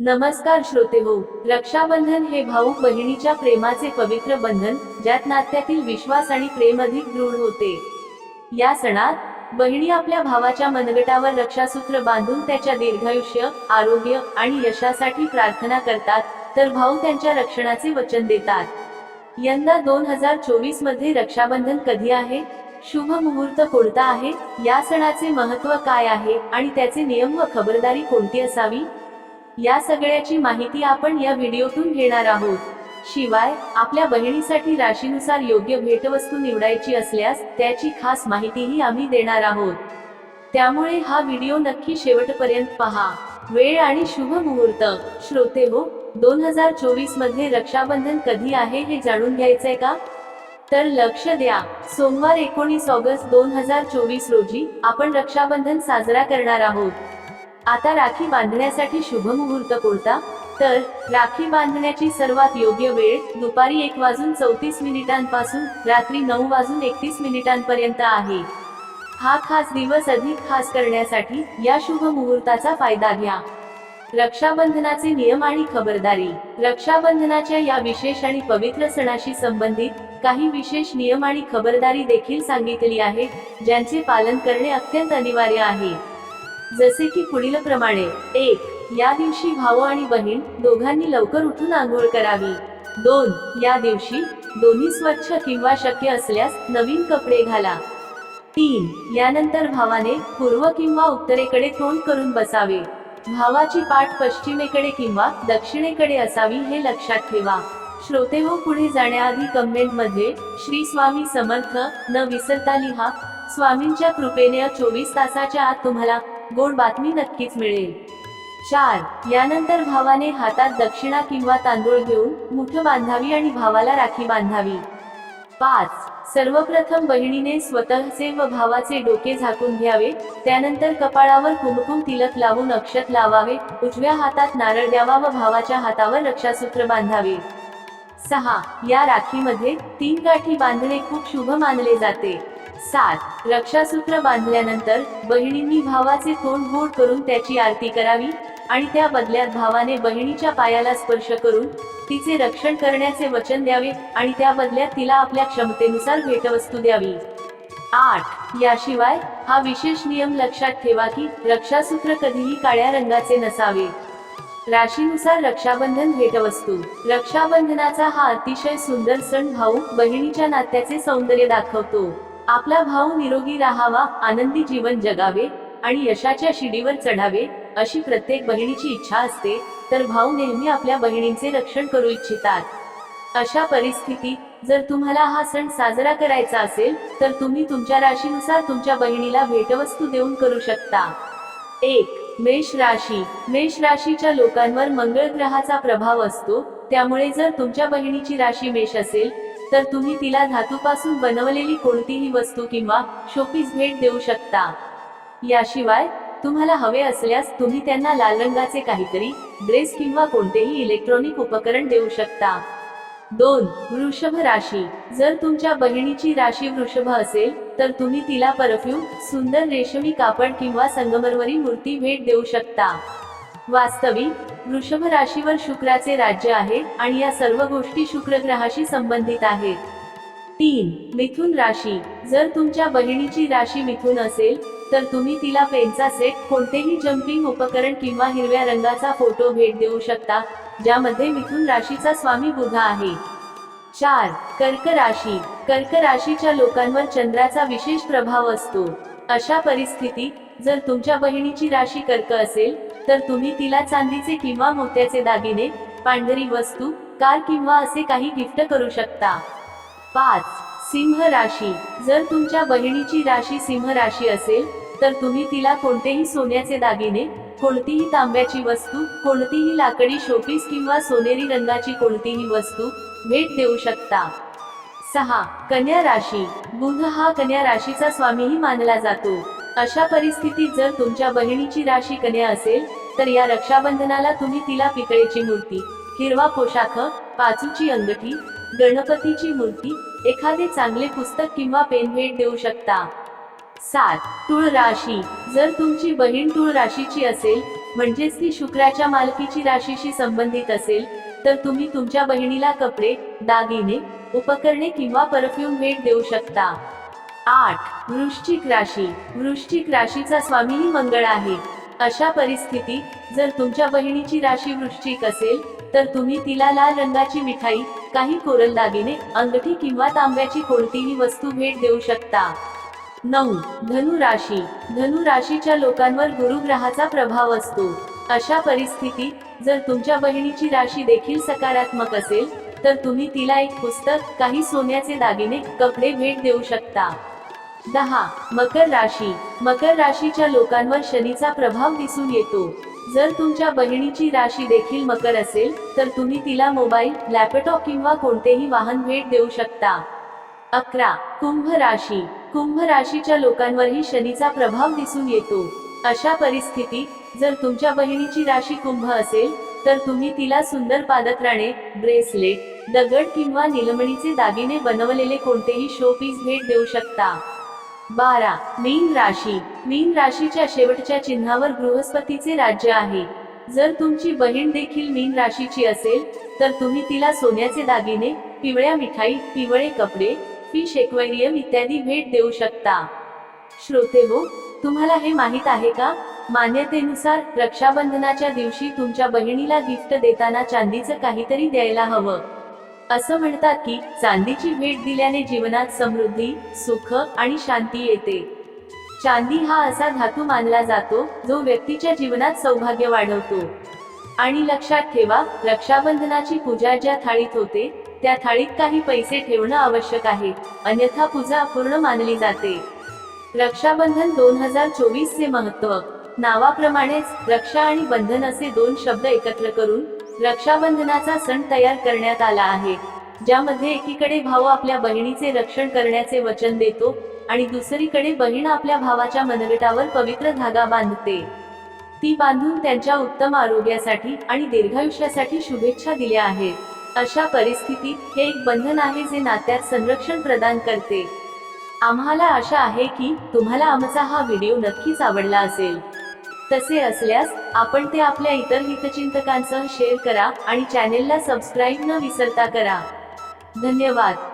नमस्कार श्रोते हो रक्षाबंधन हे भाऊ बहिणीच्या प्रेमाचे पवित्र बंधन ज्यात नात्यातील विश्वास आणि प्रेम अधिक दृढ होते. या सणात बहिणी आपल्या भावाच्या मनगटावर रक्षासूत्र बांधून त्याच्या दीर्घायुष्य आरोग्य आणि यशासाठी प्रार्थना करतात तर भाऊ त्यांच्या रक्षणाचे वचन देतात. यंदा दोन हजार चोवीसमध्ये रक्षाबंधन कधी आहे? शुभ मुहूर्त कोणता आहे? या सणाचे महत्त्व काय आहे? आणि त्याचे नियम व खबरदारी कोणती असावी? या सगळ्याची माहिती आपण या व्हिडिओतून घेणार आहोत. शिवाय आपल्या बहिणीसाठी राशीनुसार योग्य भेटवस्तू निवडायची असल्यास त्याची खास माहितीही आम्ही देणार आहोत. त्यामुळे हा व्हिडिओ नक्की शेवटपर्यंत पहा. वेळ आणि शुभ मुहूर्त. श्रोते हो दोन हजार चोवीसमध्ये रक्षाबंधन कधी आहे हे जाणून घ्यायचंय का? तर लक्ष द्या. सोमवार एकोणीस ऑगस्ट दोन हजार चोवीस रोजी आपण रक्षाबंधन साजरा करणार आहोत. आता राखी बांधण्यासाठी शुभ मुहूर्त कोणता? तर राखी बांधण्याची सर्वात योग्य वेळ दुपारी एक वाजून चौतीस मिनिटांपासून रात्री नऊ वाजून एकतीस मिनिटांपर्यंत आहे. हा खास दिवस अधिक खास करण्यासाठी या शुभ मुहूर्ताचा फायदा घ्या. रक्षाबंधनाचे नियम आणि खबरदारी. रक्षाबंधनाच्या या विशेष आणि पवित्र सणाशी संबंधित काही विशेष नियम आणि खबरदारी देखील सांगितली आहे ज्यांचे पालन करणे अत्यंत अनिवार्य आहे. जसे की पुढील प्रमाणे एक या दिवशी भाऊ आणि बहीण दोघांनी लवकर उठून आंघोळ करावी. दोन या दिवशी दोन्ही स्वच्छ किंवा शक्य असल्यास नवीन कपडे घाला. तीन यानंतर भावाने पूर्व किंवा उत्तरेकडे तोंड करून बसावे. भावाची पाठ पश्चिमेकडे किंवा दक्षिणेकडे असावी हे लक्षात ठेवा. श्रोते हो पुढे जाण्याआधी कमेंटमध्ये श्री स्वामी समर्थ न विसरता लिहा. स्वामींच्या कृपेने चोवीस तासाच्या आत तुम्हाला गोड बातमी नक्कीच मिळेल. चार यानंतर भावाने हातात दक्षिणा किंवा तांदूळ घेऊन मुठ बांधावी आणि भावाला राखी बांधावी. पाच सर्वप्रथम बहिणीने स्वतःचे व भावाचे डोके झाकून घ्यावे त्यानंतर कपाळावर कुमकुम तिलक लावून अक्षत लावावे उजव्या हातात नारळ द्यावा व भावाच्या हातावर रक्षासूत्र बांधावे. सहा या राखीमध्ये तीन गाठी बांधणे खूप शुभ मानले जाते. सात रक्षासूत्र बांधल्यानंतर बहिणींनी भावाचे तोंड गोड करून त्याची आरती करावी आणि त्या बदल्यात भावाने बहिणीच्या पायाला स्पर्श करून तिचे रक्षण करण्याचे वचन द्यावे आणि त्या बदल्यात तिला आपल्या क्षमतेनुसार भेटवस्तू द्यावी. आठ याशिवाय हा विशेष नियम लक्षात ठेवा की रक्षासूत्र कधीही काळ्या रंगाचे नसावे. राशीनुसार रक्षाबंधन भेटवस्तू. रक्षाबंधनाचा हा अतिशय सुंदर सण भाऊ बहिणीच्या नात्याचे सौंदर्य दाखवतो. आपला भाऊ निरोगी राहावा आनंदी जीवन जगावे आणि यशाच्या शिडीवर चढावे अशी प्रत्येक बहिणीची इच्छा असते तर भाऊ नेहमी आपल्या बहिणींचे रक्षण करू इच्छितात. अशा परिस्थितीत जर तुम्हाला हा सण साजरा करायचा असेल तर तुम्ही तुमच्या राशीनुसार तुमच्या बहिणीला भेटवस्तू देऊन करू शकता. एक मेष राशी. मेष राशीच्या लोकांवर मंगळ ग्रहाचा प्रभाव असतो त्यामुळे जर तुमच्या बहिणीची राशी मेष असेल तर तुम्ही तिला धातूपासून बनवलेली कोणतीही वस्तू किंवा शोपीस भेट देऊ शकता. याशिवाय तुम्हाला हवे असल्यास तुम्ही त्यांना लाल रंगाचे काहीतरी ड्रेस किंवा कोणतेही इलेक्ट्रॉनिक उपकरण देऊ शकता. दोन वृषभ राशी. जर तुमच्या बहिणीची राशी वृषभ असेल तर तुम्ही तिला परफ्यूम सुंदर रेशमी कापड किंवा संगमरवरी मूर्ती भेट देऊ शकता. वास्तविक वृषभ राशीवर शुक्राचे राज्य आहे आणि या सर्व गोष्टी शुक्र ग्रहाशी संबंधित आहेत. तीन मिथुन राशी. जर तुमच्या बहिणीची राशी मिथुन असेल तर तुम्ही तिला पेनचा सेट कोणतेही जम्पिंग उपकरण किंवा हिरव्या रंगाचा फोटो भेट देऊ शकता ज्यामध्ये मिथुन राशीचा स्वामी बुधा आहे. चार कर्क राशी. कर्क राशीच्या लोकांवर चंद्राचा विशेष प्रभाव असतो. अशा परिस्थितीत जर तुमच्या बहिणीची राशी कर्क असेल तर तुम्ही तिला चांदीचे किंवा मोत्याचे दागिने पांढरी वस्तू कार किंवा असे काही गिफ्ट करू शकता. पाच. सिंह राशी. जर तुमच्या बहिणीची राशी सिंह राशी असेल तर तुम्ही तिला कोणतेही सोन्याचे दागिने कोणतीही तांब्याची वस्तू कोणतीही लाकडी शोपीस किंवा सोनेरी रंगाची कोणतीही वस्तू भेट देऊ शकता. सहा. कन्या राशी. बुध हा कन्या राशीचा स्वामीही मानला जातो. अशा परिस्थितीत जर तुमच्या बहिणीची राशी कन्या असेल तर या रक्षाबंधनाला तुम्ही तिला पितळेची मूर्ती हिरवा पोशाख पाचूची अंगठी गणपतीची मूर्ती एखादे चांगले पुस्तक किंवा पेन भेट देऊ शकता. सात तुळ राशी. जर तुमची बहीण तुळ राशीची असेल म्हणजेच ती शुक्राच्या मालकीची राशीशी संबंधित असेल तर तुम्ही तुमच्या बहिणीला कपडे दागिने उपकरणे किंवा परफ्यूम भेट देऊ शकता. आठ. वृश्चिक राशी. वृश्चिक राशीचा स्वामीही मंगळ आहे. अशा परिस्थितीत जर तुमच्या बहिणीची राशी वृश्चिक असेल तर तुम्ही तिला लाल रंगाची मिठाई काही कोरल दागिने अंगठी किंवा तांब्याची कोणतीही वस्तू भेट देऊ शकता. नऊ. धनु राशी. धनु राशीच्या लोकांवर गुरुग्रहाचा प्रभाव असतो. अशा परिस्थितीत जर तुमच्या बहिणीची राशी देखील सकारात्मक असेल तर तुम्ही तिला एक पुस्तक काही सोन्याचे दागिने कपडे भेट देऊ शकता. दहा. मकर राशी. मकर राशीच्या लोकांवर शनीचा प्रभाव दिसून येतो. जर तुमच्या बहिणीची राशी देखील मकर असेल तर तुम्ही तिला मोबाईल लॅपटॉप किंवा कोणतेही वाहन भेट देऊ शकता. अकरा. कुंभ राशी. कुंभ राशीच्या लोकांवरही शनीचा प्रभाव दिसून येतो. अशा परिस्थितीत जर तुमच्या बहिणीची राशी कुंभ असेल तर तुम्ही तिला सुंदर पादत्राणे ब्रेसलेट दगड किंवा निलमणीचे दागिने बनवलेले कोणतेही शो पीस भेट देऊ शकता. बारा. मीन राशी. मीन राशीच्या शेवटच्या चिन्हावर बृहस्पतीचे राज्य आहे. जर तुमची बहीण देखील मीन राशीची असेल तर तुम्ही तिला सोन्याचे दागिने पिवळ्या मिठाई पिवळे कपडे फिश एक्वेरियम इत्यादी भेट देऊ शकता. श्रोते हो तुम्हाला हे माहीत आहे का? मान्यतेनुसार रक्षाबंधनाच्या दिवशी तुमच्या बहिणीला गिफ्ट देताना चांदीचं काहीतरी द्यायला हवं. असं म्हणतात की चांदीची भेट दिल्याने जीवनात समृद्धी सुख आणि शांती येते. चांदी हा असा धातू मानला जातो जो व्यक्तीच्या जीवनात सौभाग्य वाढवतो. आणि लक्षात ठेवा रक्षाबंधनाची पूजा ज्या थाळीत होते त्या थाळीत काही पैसे ठेवणं आवश्यक आहे अन्यथा पूजा अपूर्ण मानली जाते. रक्षाबंधन दोन हजार चोवीस चे महत्त्व नावाप्रमाणेच रक्षा आणि बंधन असे दोन शब्द एकत्र करून रक्षाबंधनाचा सण तयार करण्यात आला आहे ज्यामध्ये एकीकडे भाऊ आपल्या बहिणीचे रक्षण करण्याचे वचन देतो आणि दुसरीकडे बहीण आपल्या भावाच्या मनगटावर पवित्र धागा बांधते. ती बांधून त्यांच्या उत्तम आरोग्यासाठी आणि दीर्घायुष्यासाठी शुभेच्छा दिल्या आहेत. अशा परिस्थितीत हे एक बंधन आहे जे नात्यात संरक्षण प्रदान करते. आम्हाला आशा आहे की तुम्हाला आमचा हा व्हिडिओ नक्कीच आवडला असेल. तसे असल्यास आपण ते आपल्या इतर हितचिंतकांसह शेअर करा आणि चॅनेलला सबस्क्राईब न विसरता करा. धन्यवाद.